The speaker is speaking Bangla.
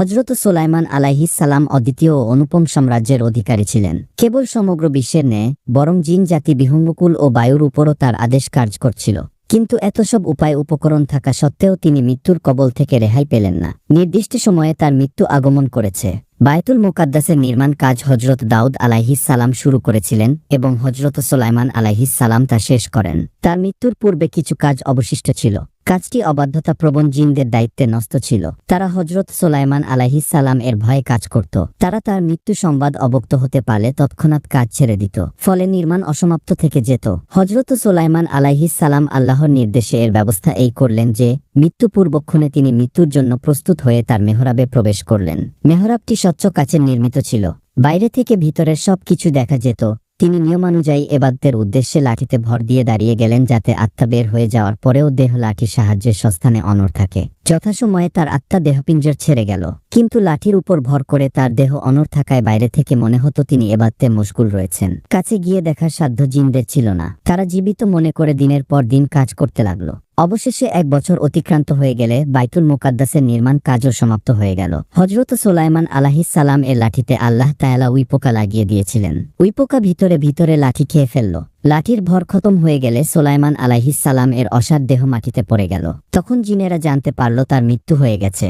হজরত সোলাইমান সালাম অদ্বিতীয় অনুপম সাম্রাজ্যের অধিকারী ছিলেন। কেবল সমগ্র বিশ্বের ন্যায়, বরং জিন জাতি বিহঙ্গকুল ও বায়ুর উপরও তার আদেশ কার্য করছিল কিন্তু এত সব উপায় উপকরণ থাকা সত্ত্বেও তিনি মৃত্যুর কবল থেকে রেহাই পেলেন না। নির্দিষ্ট সময়ে তার মৃত্যু আগমন করেছে। বায়তুল মোকাদ্দাসের নির্মাণ কাজ হজরত দাউদ আলাইহিস সালাম শুরু করেছিলেন এবং হজরত সোলাইমান আলাইহিস সালাম তা শেষ করেন। তার মৃত্যুর পূর্বে কিছু কাজ অবশিষ্ট ছিল। কাজটি অবাধ্যতা প্রবণ জিনদের দায়িত্বে নষ্ট ছিল। তারা হজরত সোলাইমান আলাইহিস সালাম এর ভয়ে কাজ করত। তারা তার মৃত্যু সংবাদ অবক্ত হতে পারলে তৎক্ষণাৎ কাজ ছেড়ে দিত, ফলে নির্মাণ অসমাপ্ত থেকে যেত। হজরত সোলাইমান আলাইহিস সালাম আল্লাহর নির্দেশে এর ব্যবস্থা এই করলেন যে মৃত্যু পূর্বক্ষণে তিনি মৃত্যুর জন্য প্রস্তুত হয়ে তার মেহরাবে প্রবেশ করলেন। মেহরাবটি স্বচ্ছ কাচের নির্মিত ছিল। বাইরে থেকে ভিতরের সব কিছু দেখা যেত। তিনি নিয়মানুযায়ী এবাদদের উদ্দেশ্যে লাঠিতে ভর দিয়ে দাঁড়িয়ে গেলেন যাতে আত্মা বের হয়ে যাওয়ার পরেও দেহ লাঠির সাহায্যে সস্থানে অনর থাকে। যথাসময়ে তার আত্মা দেহপিঞ্জর ছেড়ে গেল। কিন্তু লাঠির উপর ভর করে তার দেহ অনর থাকায় বাইরে থেকে মনে হতো তিনি এবাদতে মুশকুল রয়েছেন। কাছে গিয়ে দেখার সাধ্য জিনদের ছিল না। তারা জীবিত মনে করে দিনের পর দিন কাজ করতে লাগল। অবশেষে এক বছর অতিক্রান্ত হয়ে গেলে বাইতুল মোকাদ্দাসের নির্মাণ কাজও সমাপ্ত হয়ে গেল। হজরত সোলাইমান সালাম এর লাঠিতে আল্লাহ তায়ালা উইপোকা লাগিয়ে দিয়েছিলেন। উইপোকা ভিতরে ভিতরে লাঠি খেয়ে ফেলল। লাঠির ভর খতম হয়ে গেলে সোলাইমান সালাম এর অসার দেহ মাটিতে পড়ে গেল। তখন জিনেরা জানতে পারল তার মৃত্যু হয়ে গেছে।